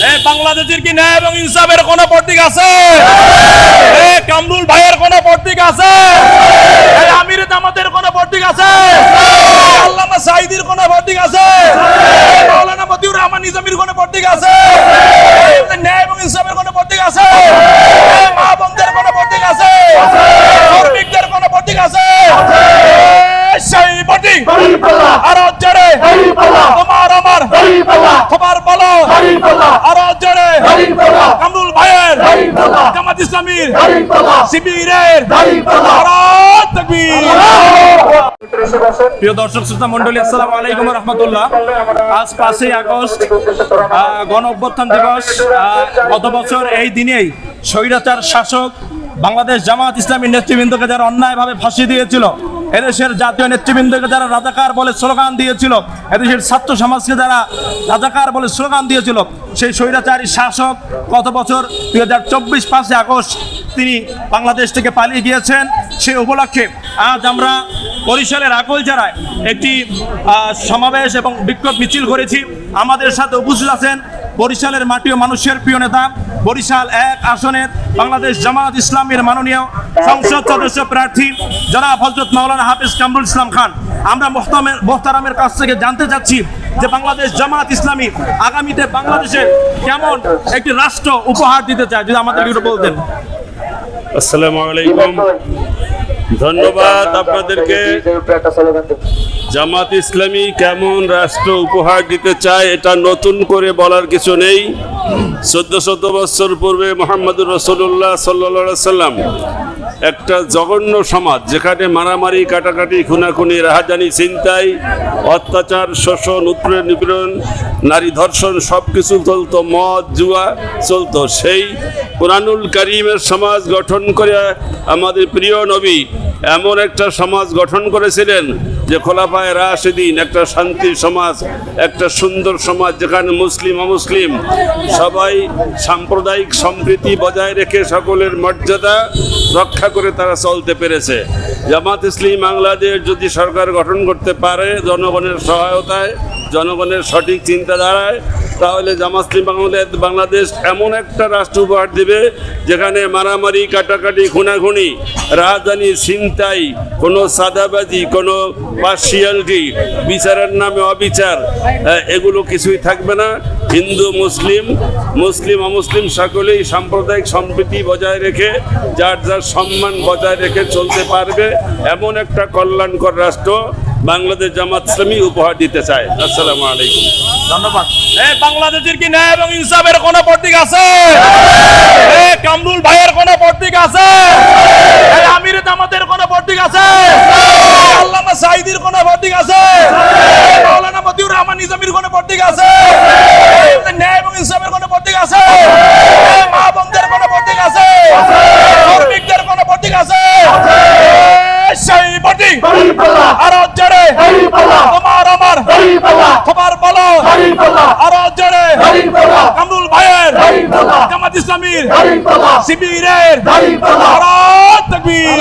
বাংলাদেশের কি ন্যায় এবং ইনসাফের কোন প্রতীক আছে? কামরুল ভাইয়ের কোন প্রতীক আছে? আমির জামাতের কোন প্রতীক আছে? আল্লামা সাইদির কোন প্রতীক আছে? এই! মাওলানা মতিউর রহমান নিজামীর কোন প্রতীক আছে? ন্যায় এবং ইনসাফের কোন প্রতীক আছে? মা বোনদের কোন প্রতীক আছে? শ্রমিকদের কোন প্রতীক আছে? সেই প্রতীক আরও জোরে। তোমার আমার খবর বলো আরও জোরে কামরুল ভাইয়ের জামাত ইসলামীর শিবিরের প্রিয় দর্শক শ্রোতা মন্ডলী আসসালামু আলাইকুম রহমতুল্লাহ। আজ পাঁচই আগস্ট গণ অভ্যুত্থান দিবস আহ, গত বছর এই দিনেই স্বৈরাচার শাসক বাংলাদেশ জামাত ইসলামী নেতৃবৃন্দকে যারা অন্যায়ভাবে ফাঁসি দিয়েছিল এদেশের জাতীয় নেতৃবৃন্দকে যারা রাজাকার বলে স্লোগান দিয়েছিল, এদেশের ছাত্র সমাজকে যারা রাজাকার বলে স্লোগান দিয়েছিল, সেই স্বৈরাচারী শাসক গত বছর? দুই হাজার চব্বিশ পাঁচই আগস্ট তিনি বাংলাদেশ থেকে পালিয়ে গিয়েছেন। সেই উপলক্ষে আজ আমরা বরিশালের আকল যারায় একটি সমাবেশ এবং বিক্ষোভ মিছিল করেছি। আমাদের সাথে উপস্থিত আছেন বরিশালের মাটি ও মানুষের প্রিয় নেতা, বরিশাল এক আসনের বাংলাদেশ জামাত ইসলামের মাননীয় সংসদ সদস্য প্রার্থী, জনাব হজরত মাওলানা হাফিজ কামরুল ইসলাম খান। আমরা মোহতামের মোহতারামের কাছ থেকে জানতে চাচ্ছি যে বাংলাদেশ জামাত ইসলামী আগামীতে বাংলাদেশে কেমন একটি রাষ্ট্র উপহার দিতে চায়। যদি আমাদের বলতেন। আসসালামু আলাইকুম। ধন্যবাদ আপনাদেরকে জামাত ইসলামী কেমন রাষ্ট্র উপহার দিতে চায় এটা নতুন করে বলার কিছু নেই। চোদ্দ শত বছর পূর্বে মোহাম্মদুর রসুল্লাহ সাল্লা সাল্লাম একটা জঘন্য সমাজ যেখানে মারামারি, কাটাকাটি, খুনাখুনি, রাহাজানি চিন্তাই অত্যাচার, শোষণ উৎপীড়ন নিপীড়ন, নারী ধর্ষণ সব কিছু চলতো, মদ, জুয়া চলতো। সেই কোরআনুল করিমের সমাজ গঠন করে আমাদের প্রিয় নবী এমন একটা সমাজ গঠন করেছিলেন যে খোলাফায় রাশেদিন, একটা শান্তির সমাজ, একটা সুন্দর সমাজ, যেখানে মুসলিম, অমুসলিম, সবাই সাম্প্রদায়িক সম্প্রীতি বজায় রেখে সকলের মর্যাদা রক্ষা করে তারা চলতে পেরেছে। জামাত ইসলিম বাংলাদেশ যদি সরকার গঠন করতে পারে জনগণের সহায়তায় জনগণের সঠিক চিন্তাধারায়, তাহলে জামাতলি বাংলাদেশ বাংলাদেশ এমন একটা রাষ্ট্র উপহার দেবে, যেখানে মারামারি, কাটাকাটি, খুনাখুনি, রাজধানী ছিনতাই, কোনো সাদাবাজি, কোনো পার্সিয়ালিটি, বিচারের নামে অবিচার এগুলো কিছুই থাকবে না। হিন্দু, মুসলিম মুসলিম, অমুসলিম সকলেই সাম্প্রদায়িক সম্প্রীতি বজায় রেখে, যার যার সম্মান বজায় রেখে চলতে পারবে, এমন একটা কল্যাণকর রাষ্ট্র। বাংলাদেশ জামাত ইসলামী উপহার দিতে চায়। আসসালামু আলাইকুম। ধন্যবাদ। বাংলাদেশের কি ন্যায় এবং ইনসাফের কোন প্রতীক আছে? কামরুল ভাইয়ের কোন প্রতীক আছে? আমির জামাতের কোন প্রতীক আছে? আল্লামা সাইদির কোন প্রতীক আছে? মাওলানা মতিউর রহমান নিজামীর কোন প্রতীক আছে? ন্যায় এবং ইনসাফের কোন প্রতীক আছে? মা বোনদের কোন প্রতীক আছে? শ্রমিকদের কোন প্রতীক আছে? সেই প্রতীক। আরও তোমার আমার খবর বলো। আরও জোরে। কামরুল ভাইয়ের। জামাত ইসলামীর। শিবিরের। নারায় তাকবীর।